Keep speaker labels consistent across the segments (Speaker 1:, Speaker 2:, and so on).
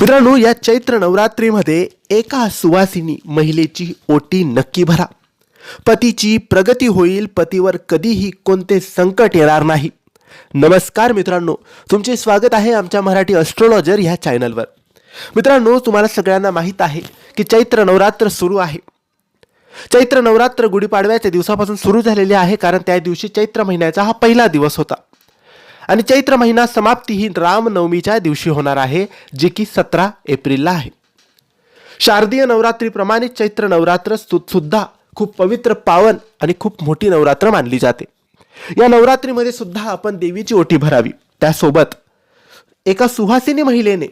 Speaker 1: मित्रांनो या चैत्र नवरात्रीमध्ये एका सुवासिनी महिलेची ओटी नक्की भरा. पतीची प्रगती होईल पतीवर कधीही कोणते संकट येणार नाही. नमस्कार मित्रांनो तुमचे स्वागत आहे आमच्या मराठी अस्ट्रोलॉजर ह्या चॅनलवर मित्रांनो तुम्हाला सगळ्यांना माहीत आहे की चैत्र नवरात्र सुरू आहे. चैत्र नवरात्र गुढीपाडव्याच्या दिवसापासून सुरू झालेले आहे कारण त्या दिवशी चैत्र महिन्याचा हा पहिला दिवस होता. आणि चैत्र महिना समाप्ती ही रामनवमीच्या दिवशी होणार आहे जी की सतरा एप्रिलला आहे. शारदीय नवरात्रीप्रमाणे चैत्र नवरात्र सुद्धा खूप पवित्र पावन आणि खूप मोठी नवरात्र मानली जाते. या नवरात्रीमध्ये सुद्धा आपण देवीची ओटी भरावी. त्यासोबत एका सुहासिनी महिलेने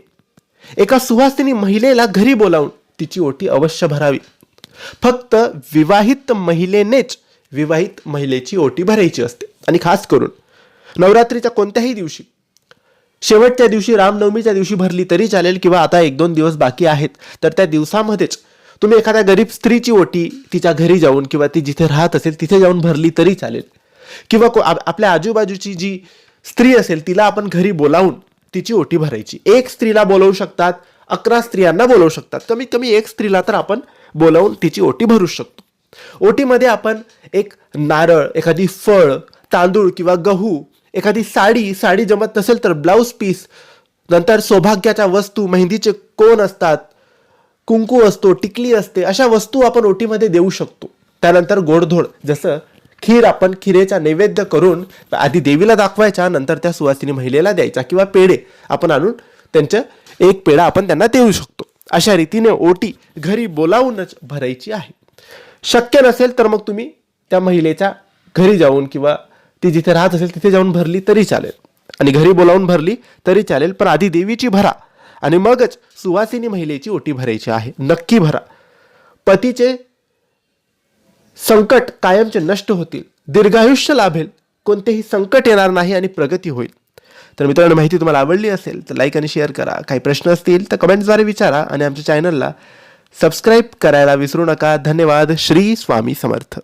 Speaker 1: एका सुहासिनी महिलेला घरी बोलावून तिची ओटी अवश्य भरावी. फक्त विवाहित महिलेनेच विवाहित महिलेची ओटी भरायची असते. आणि खास करून नवरात्रीच्या कोणत्याही दिवशी. शेवटच्या दिवशी रामनवमीच्या दिवशी भरली तरी चालेल किंवा आता एक दोन दिवस बाकी आहेत तर त्या दिवसामध्येच तुम्ही एखाद्या गरीब स्त्रीची ओटी तिच्या घरी जाऊन किंवा ती जिथे राहत असेल तिथे जाऊन भरली तरी चालेल. किंवा को- आपल्या आजूबाजूची जी स्त्री असेल तिला आपण घरी बोलावून तिची ओटी भरायची. एक स्त्रीला बोलवू शकतात अकरा स्त्रियांना बोलवू शकतात. कमीत कमी एक स्त्रीला तर आपण बोलावून तिची ओटी भरू शकतो. ओटीमध्ये आपण एक नारळ एखादी फळ तांदूळ किंवा गहू एखादी साडी साडी जमत नसेल तर ब्लाऊज पीस नंतर सौभाग्याच्या वस्तू मेहंदीचे कोण असतात? कुंकू असतो टिकली असते अशा वस्तू आपण ओटीमध्ये देऊ शकतो. त्यानंतर गोडधोड जसं खीर आपण खिरेचा नैवेद्य करून आधी देवीला दाखवायच्या नंतर त्या सुवासिनी महिलेला द्यायचा किंवा पेढे आपण आणून त्यांचं एक पेढा आपण त्यांना देऊ शकतो. अशा रीतीने ओटी घरी बोलावूनच भरायची आहे. शक्य नसेल तर मग तुम्ही त्या महिलेच्या घरी जाऊन किंवा ती जिथे राहत असेल तिथे जाऊन भरली तरी चालेल. आणि घरी बोलावून भरली तरी चालेल पण आधी देवीची भरा. आणि मगच सुवासिनी महिलेची ओटी भरायची आहे नक्की भरा. पतीचे संकट कायमचे नष्ट होतील दीर्घायुष्य लाभेल कोणतेही संकट येणार नाही आणि प्रगती होईल. तर मित्रांनो माहिती तुम्हाला आवडली असेल तर लाईक आणि शेअर करा. काही प्रश्न असतील तर कमेंट्सद्वारे विचारा आणि आमच्या चॅनलला सबस्क्राईब करायला विसरू नका. धन्यवाद. श्री स्वामी समर्थ.